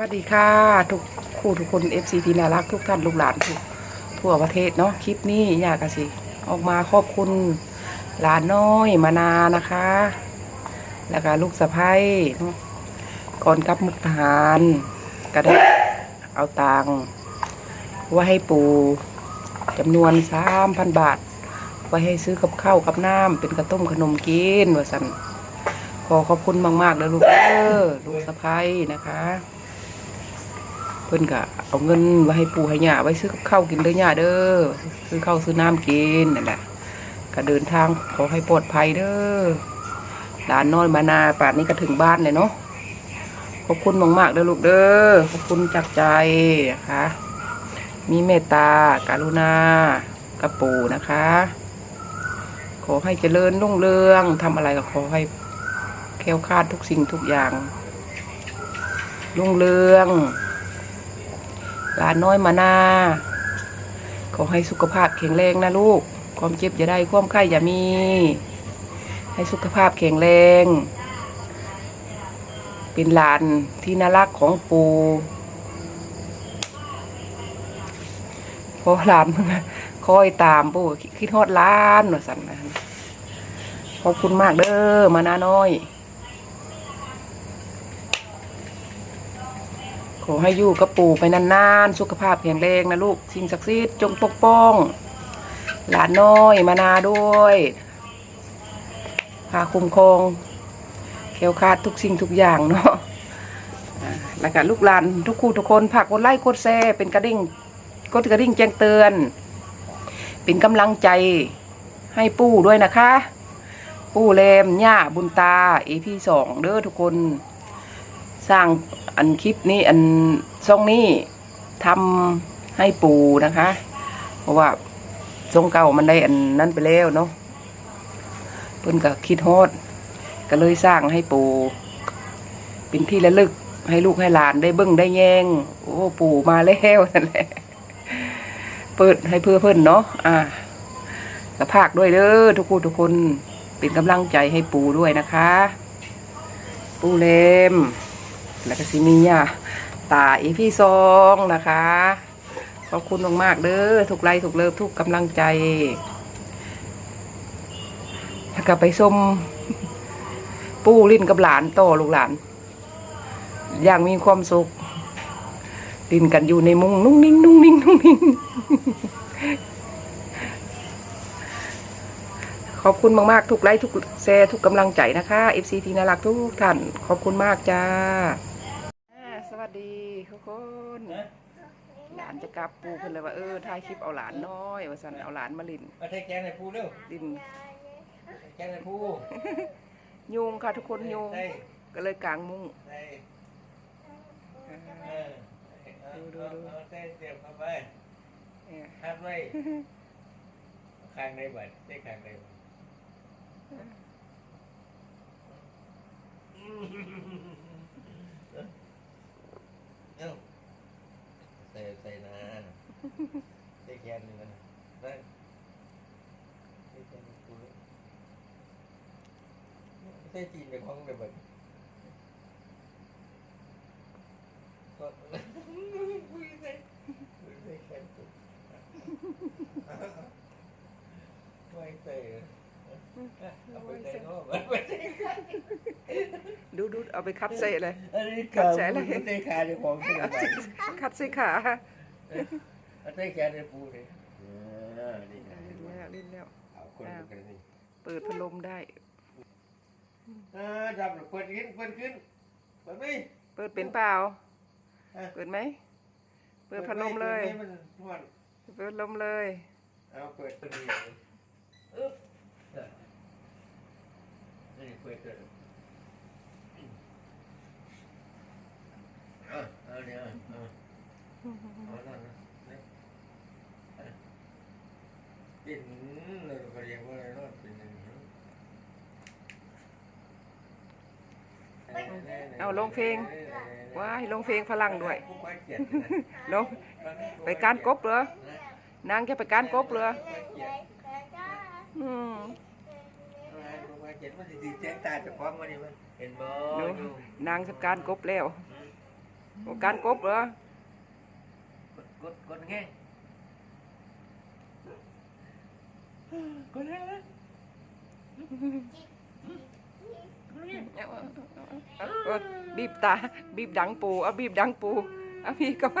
วัสดีค่ะ ทุกคู่ทุกคน FC ที่น่ารักทุกท่านลูกหลานทุกทั่วประเทศเนาะคลิปนี้อยากกะสิ ออกมาขอบคุณหลานน้อยมานานะคะ แล้วก็ลูกสะพ้ยเนาะก่อนกลับมุกทหาร ก็ได้เอาตังค์ไว้ให้ปู่จำนวนสามพันบาท ไว้ให้ซื้อกับข้าวกับน้ำเป็นกระต้มขนมกินว่าสันขอขอบคุณมากๆเลยลูกเออลูกสะพ้ยนะคะ พิ่นก็เอาเงินไว้ให้ปู่ให้ย่าไว้ซื้อข้าวกินเด้อย่าเด้อซื้อข้าวซื้อน้ำกินนั่นแหละก็เดินทางขอให้ปลอดภัยเด้อหลานน้อยมานาป่านนี้ก็ถึงบ้านเลยเนาะขอบคุณมากๆเด้อลูกเด้อขอบคุณจากใจนะคะมีเมตตากรุณากระปู่นะคะ ขอให้เจริญรุ่งเรืองทำอะไรก็ขอให้แค้วคาดทุกสิ่งทุกอย่างรุ่งเรือง หลานน้อยมานา ขอให้สุขภาพแข็งแรงนะลูก ความเจ็บอย่าได้ ความไข้อย่ามี ให้สุขภาพแข็งแรง เป็นหลานที่น่ารักของปูเพราะหลานมึงคอยตามปูคิดฮอดล้านว่าสันนะขอบคุณมากเด้อมานาน้อย ขอให้อยู่กับปู่ไปนานๆ สุขภาพแข็งแรงนะลูกสิ่งศักดิ์สิทธิ์จงปกป้อง หลานน้อยมานาด้วยพาคุ้มครองแคล้วคาดทุกสิ่งทุกอย่างเนาะอาแล้วก็ลูกหลานทุกคู่ทุกคนผักกดไลค์กดแชร์เป็นกระดิ่งกดกระดิ่งแจ้งเตือน เป็นกำลังใจให้ปู่ด้วยนะคะ ปู่เลมย่าบุญตาเอพีสองเด้อทุกคน สร้างอันคลิปนี้อันช่องนี้ทำให้ปูนะคะ เพราะว่าช่องเก่ามันได้อันนั้นไปแล้วเนาะเพิ่นก็คิดฮอดก็เลยสร้างให้ปูเป็นที่ระลึกให้ลูกให้หลานได้เบิ้งได้แยงโอ้ปู่มาแล้วนั่นแหละเปิดให้เพื่อเพิ่อนเนาะอ่าก็ภาคด้วยเด้อทุกคนทุกคนเป็นกำลังใจให้ปูด้วยนะคะ ปูเลม แล้วก็สิมีอะตาอีพี่ซองนะคะ ขอบคุณมากๆเด้อทุกไลค์ทุกเลิฟทุกกำลังใจ แล้วก็ไปส้มปูลิ้นกับหลานโตลูกหลาน อย่างมีความสุขลิ้นกันอยู่ในมุงนุ่งนิ่งนุ่งนิ่งนุ่งนิ่งขอบคุณมาก ๆ ทุกไลค์ทุกแชร์ทุกกำลังใจนะคะ FC ที่น่ารักทุกท่าน ขอบคุณมากจ้า ดีทุกคนหลานจะกลับปูเพิ่นเลยว่าเออถ่ายคลิปเอาหลานน้อยว่าสันเอาหลานมาลินมาเทแกงในภูเร็วลินแกงในภูยุงค่ะทุกคนยุงได้ก็เลยกางมุ้งได้อ่าเออเอาเอาเอาเต้นเตรียมเข้าไปเนี่ยทัดไว้ข้างในบัดได้ข้างในบัด เอ้าใส่ใส่นาเทแกนี่มันนั่นเทแกงในภูเร็วเทจีนไปของไปบัดก็คุยได้คุยได้แค่ตุ๊กไม่เตะ เอาไปเตะเนาะมันไม่ได้ดูดูเอาไปคัดเสะเลยอันนี้ขาไม่ได้ขาในของที่ไหนคัดเสะขาอันนี้แค่ในปูเลยอ่านี่ลินแล้วลินแล้วเอาคนกันนี่เปิดพัดลมได้อ่าจับเปิดขึ้นเปิดขึ้นเปิดไหมเปิดเป็นเปล่าเปิดไหมเปิดพัดลมเลยมันมันเปิดลมเลยเอาเปิดตัวนี้อึ๊บ นี่เปิดตัวอะเอาเนี่ยอะเอาแล้วนะนี่อะกินเลยก็เรียกว่าอะไรเนาะเป็นอย่างนี้เอาลงเพลงว้ายลงเพลงพลังด้วยผู้เกียรตินะลงไปการกบเหรอนางจะไปการกบเหรออืมผู้ เกียรติมันสิดีแจ้งตาเจะพร้าขอมมาดิมันเห็นบ่ดูอยู่นางจะการกบแล้วเการกบเหรอกดกดกดไงกดไงนะเอาเอาเอาบีบตา บีบดังปูเอาบีบดังปูเอาพี่ก็ไป